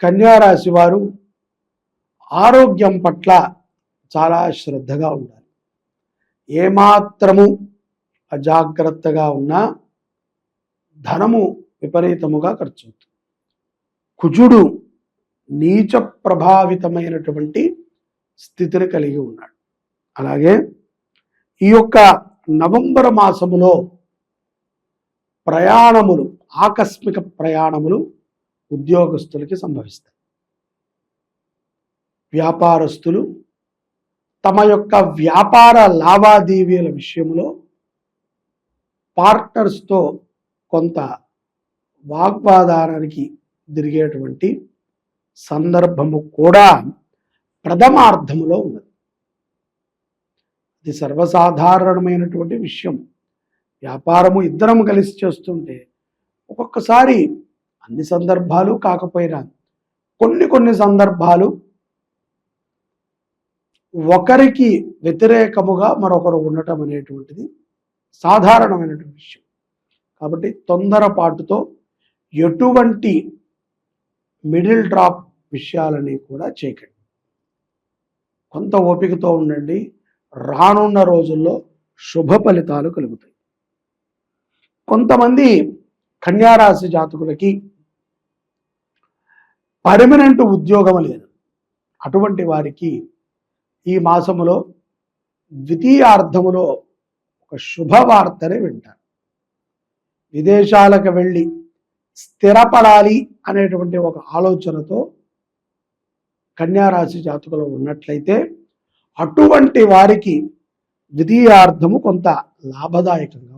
కన్యారాశి వారు ఆరోగ్యం పట్ల చాలా శ్రద్ధగా ఉండాలి. ఏమాత్రము అజాగ్రత్తగా ఉన్నా ధనము విపరీతముగా ఖర్చు అవుతుంది కుజుడు నీచ ప్రభావితమైనటువంటి స్థితిని కలిగి ఉన్నాడు. అలాగే ఈ యొక్క నవంబర్ మాసములో ప్రయాణములు ఆకస్మిక ప్రయాణములు ఉద్యోగస్తులకి సంభవిస్తాయి. వ్యాపారస్తులు తమ యొక్క వ్యాపార లావాదేవీల విషయంలో పార్ట్నర్స్తో కొంత వాగ్వాదానికి తిరిగేటువంటి సందర్భము కూడా ప్రథమార్థములో ఉన్నది. ఇది సర్వసాధారణమైనటువంటి విషయం. వ్యాపారము ఇద్దరం కలిసి చేస్తుంటే ఒక్కొక్కసారి అన్ని సందర్భాలు కాకపోయినా కొన్ని కొన్ని సందర్భాలు ఒకరికి వ్యతిరేకముగా మరొకరు ఉండటం అనేటువంటిది సాధారణమైనటువంటి విషయం. కాబట్టి తొందరపాటుతో ఎటువంటి మిడిల్ డ్రాప్ విషయాలని కూడా చేయకండి. కొంత ఓపికతో ఉండండి. రానున్న రోజుల్లో శుభ ఫలితాలు కలుగుతాయి. కొంతమంది కన్యారాశి జాతకులకి పర్మనెంట్ ఉద్యోగం లేదు. అటువంటి వారికి ఈ మాసములో ద్వితీయార్థములో ఒక శుభవార్తని వింటారు. విదేశాలకు వెళ్ళి స్థిరపడాలి అనేటువంటి ఒక ఆలోచనతో కన్యారాశి జాతకులు ఉన్నట్లయితే అటువంటి వారికి ద్వితీయార్థము కొంత లాభదాయకంగా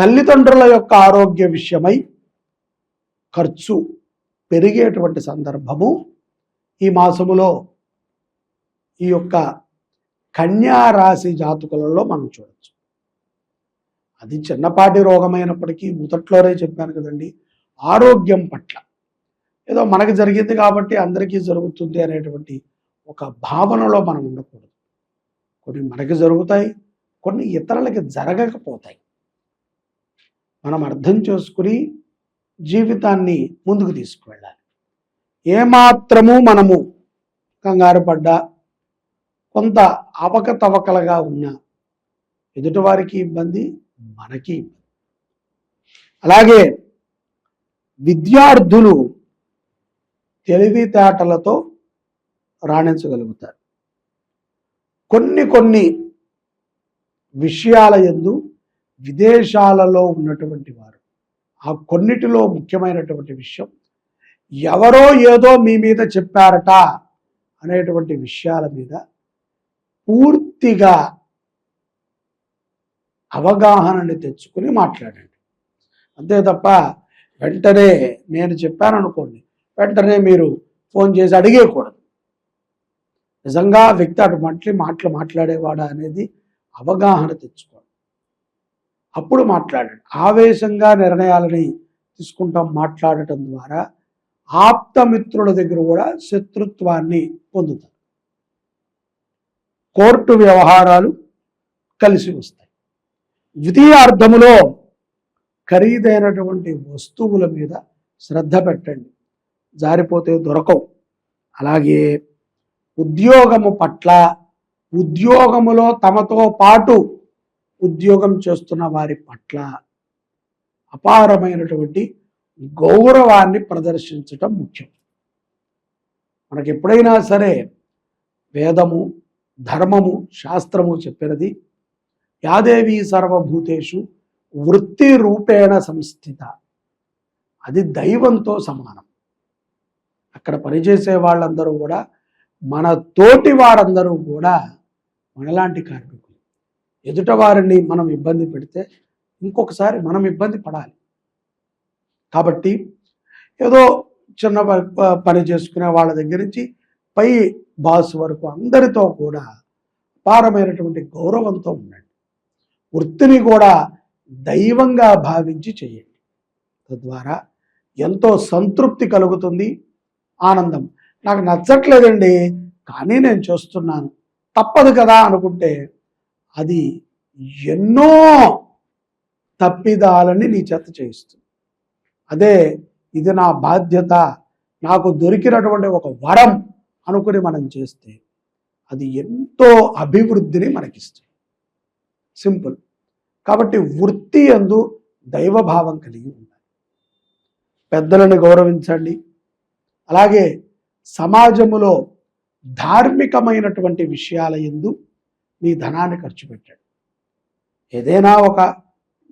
తల్లిదండ్రుల యొక్క ఆరోగ్య విషయమై ఖర్చు పెరిగేటువంటి సందర్భము. ఈ మాసములో ఈ యొక్క కన్యారాశి జాతకులలో మనం చూడవచ్చు అది చిన్నపాటి రోగమైనప్పటికీ మొదట్లోనే చెప్పాను కదండి ఆరోగ్యం పట్ల. ఏదో మనకి జరిగింది కాబట్టి అందరికీ జరుగుతుంది అనేటువంటి ఒక భావనలో మనం ఉండకూడదు. కొన్ని మనకి జరుగుతాయి కొన్ని ఇతరులకి జరగకపోతాయి. మనం అర్థం చేసుకుని జీవితాన్ని ముందుకు తీసుకువెళ్ళాలి. ఏమాత్రము మనము కంగారు పడ్డా కొంత అవకతవకలుగా ఉన్న ఎదుటివారికి ఇబ్బంది మనకి ఇబ్బంది. అలాగే విద్యార్థులు తెలివితేటలతో రాణించగలుగుతారు. కొన్ని కొన్ని విషయాల ఎందు విదేశాలలో ఉన్నటువంటి వారు. ఆ కొన్నిటిలో ముఖ్యమైనటువంటి విషయం ఎవరో ఏదో మీ మీద చెప్పారట అనేటువంటి విషయాల మీద పూర్తిగా అవగాహనని తెచ్చుకుని మాట్లాడండి. అంతే తప్ప వెంటనే నేను చెప్పాను అనుకోండి వెంటనే మీరు ఫోన్ చేసి అడిగేయకూడదు. నిజంగా వ్యక్తి అటు మట్లి మాటలు మాట్లాడేవాడా అనేది అవగాహన తెచ్చుకోండి అప్పుడు మాట్లాడండి. ఆవేశంగా నిర్ణయాలని తీసుకుంటాం మాట్లాడటం ద్వారా ఆప్తమిత్రుల దగ్గర కూడా శత్రుత్వాన్ని పొందుతారు కోర్టు వ్యవహారాలు కలిసి వస్తాయి. ద్వితీయార్థములో ఖరీదైనటువంటి వస్తువుల మీద శ్రద్ధ పెట్టండి. జారిపోతే దొరకవు. అలాగే ఉద్యోగము పట్ల ఉద్యోగములో తమతో పాటు ఉద్యోగం చేస్తున్న వారి పట్ల అపారమైనటువంటి గౌరవాన్ని ప్రదర్శించటం ముఖ్యం. మనకి ఎప్పుడైనా సరే వేదము ధర్మము శాస్త్రము చెప్పినది యాదేవి సర్వభూతేషు వృత్తి రూపేణ సంస్థిత. అది దైవంతో సమానం. అక్కడ పనిచేసే వాళ్ళందరూ కూడా మన తోటి వారందరూ కూడా మనలాంటి కార్మికులు. ఎదుటవారిని మనం ఇబ్బంది పెడితే ఇంకొకసారి మనం ఇబ్బంది పడాలి. కాబట్టి ఏదో చిన్న పని చేసుకునే వాళ్ళ దగ్గర నుంచి పై బాస్ వరకు అందరితో కూడా అపారమైనటువంటి గౌరవంతో ఉండండి. వృత్తిని కూడా దైవంగా భావించి చేయండి. తద్వారా ఎంతో సంతృప్తి కలుగుతుంది ఆనందం. నాకు నచ్చట్లేదండి కానీ నేను చేస్తున్నాను. తప్పదు కదా అనుకుంటే అది ఎన్నో తప్పిదాలని నీ చేత చేయిస్తుంది. అదే ఇది నా బాధ్యత నాకు దొరికినటువంటి ఒక వరం అనుకుని మనం చేస్తే అది ఎంతో అభివృద్ధిని మనకిస్తుంది. సింపుల్. కాబట్టి వృత్తి ఎందు దైవభావం కలిగి ఉండాలి. పెద్దలను గౌరవించండి. అలాగే సమాజములో ధార్మికమైనటువంటి విషయాల ఎందు మీ ధనాన్ని ఖర్చు పెట్టాడు. ఏదైనా ఒక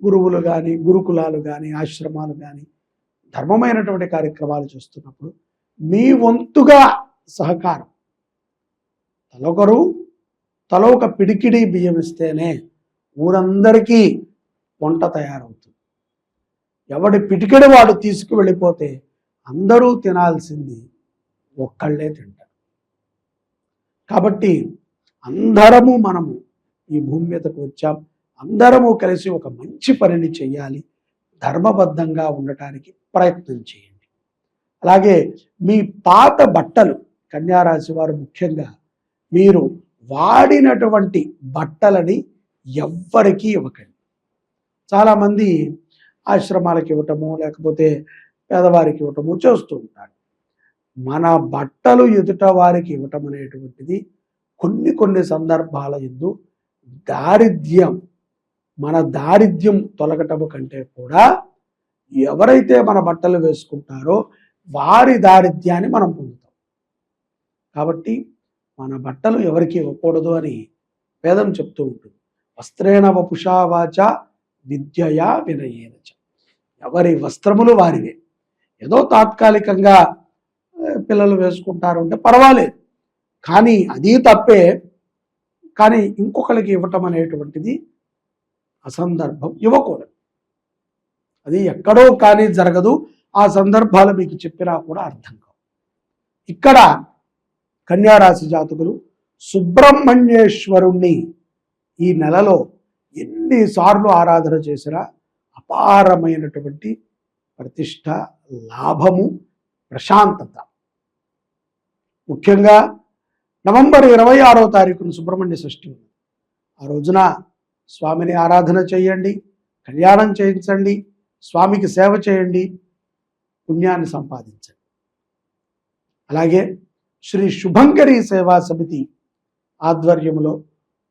గురువులు కానీ గురుకులాలు కానీ ఆశ్రమాలు కానీ ధర్మమైనటువంటి కార్యక్రమాలు చేస్తున్నప్పుడు మీ వంతుగా సహకారం. తలొకరు తల ఒక పిడికిడి బియ్యం ఇస్తేనే ఊరందరికీ వంట తయారవుతుంది. ఎవడి పిటికెడు వాడు తీసుకువెళ్ళిపోతే అందరూ తినాల్సింది ఒక్కళ్ళే తింటారు. కాబట్టి అందరము మనము ఈ భూమి మీదకు వచ్చాం. అందరము కలిసి ఒక మంచి పనిని చేయాలి ధర్మబద్ధంగా ఉండటానికి ప్రయత్నం చేయండి. అలాగే మీ పాత బట్టలు కన్యారాశి వారు ముఖ్యంగా మీరు వాడినటువంటి బట్టలని ఎవ్వరికీ ఇవ్వకండి. చాలామంది ఆశ్రమాలకు ఇవ్వటము లేకపోతే పేదవారికి ఇవ్వటము చేస్తూ ఉంటారు. మన బట్టలు ఎదుట వారికి ఇవ్వటం అనేటువంటిది కొన్ని కొన్ని సందర్భాల ఎందు దారిద్ర్యం మన దారిద్ర్యం తొలగటము కంటే కూడా ఎవరైతే మన బట్టలు వేసుకుంటారో వారి దారిద్ర్యాన్ని మనం పొందుతాం. కాబట్టి మన బట్టలు ఎవరికి ఇవ్వకూడదు అని వేదం చెప్తూ ఉంటుంది. వస్త్రేణ వపుషావాచ విద్యయా వినయేనచ ఎవరి వస్త్రములు వారివే. ఏదో తాత్కాలికంగా పిల్లలు వేసుకుంటారు అంటే పర్వాలేదు. కానీ అది తప్పే. కానీ ఇంకొకరికి ఇవ్వటం అనేటువంటిది అసందర్భం. ఇవ్వకూడదు. అది ఎక్కడో కానీ జరగదు. ఆ సందర్భాలు మీకు చెప్పినా కూడా అర్థం కావు. ఇక్కడ కన్యారాశి జాతకులు సుబ్రహ్మణ్యేశ్వరుణ్ణి ఈ నెలలో ఎన్నిసార్లు ఆరాధన చేసినా అపారమైనటువంటి ప్రతిష్ట లాభము ప్రశాంతత. ముఖ్యంగా నవంబర్ ఇరవై ఆరో తారీఖున సుబ్రహ్మణ్య షష్ఠి ఉంది. ఆ రోజున స్వామిని ఆరాధన చేయండి కళ్యాణం చేయించండి స్వామికి సేవ చేయండి పుణ్యాన్ని సంపాదించండి. అలాగే శ్రీ శుభంకరి సేవా సమితి ఆధ్వర్యంలో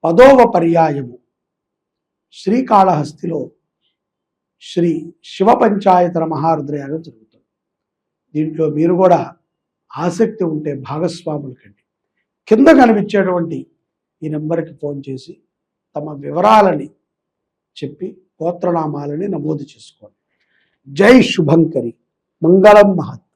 పదోవ పర్యాయము శ్రీకాళహస్తిలో శ్రీ శివ పంచాయతన మహారుద్రయాగం జరుగుతుంది. దీంట్లో మీరు కూడా ఆసక్తి ఉంటే భాగస్వాములు కండి. కింద కనిపించేటువంటి ఈ నెంబర్కి ఫోన్ చేసి తమ వివరాలని చెప్పి గోత్రనామాలని నమోదు చేసుకోండి. జై శుభంకరి. మంగళం మహత్.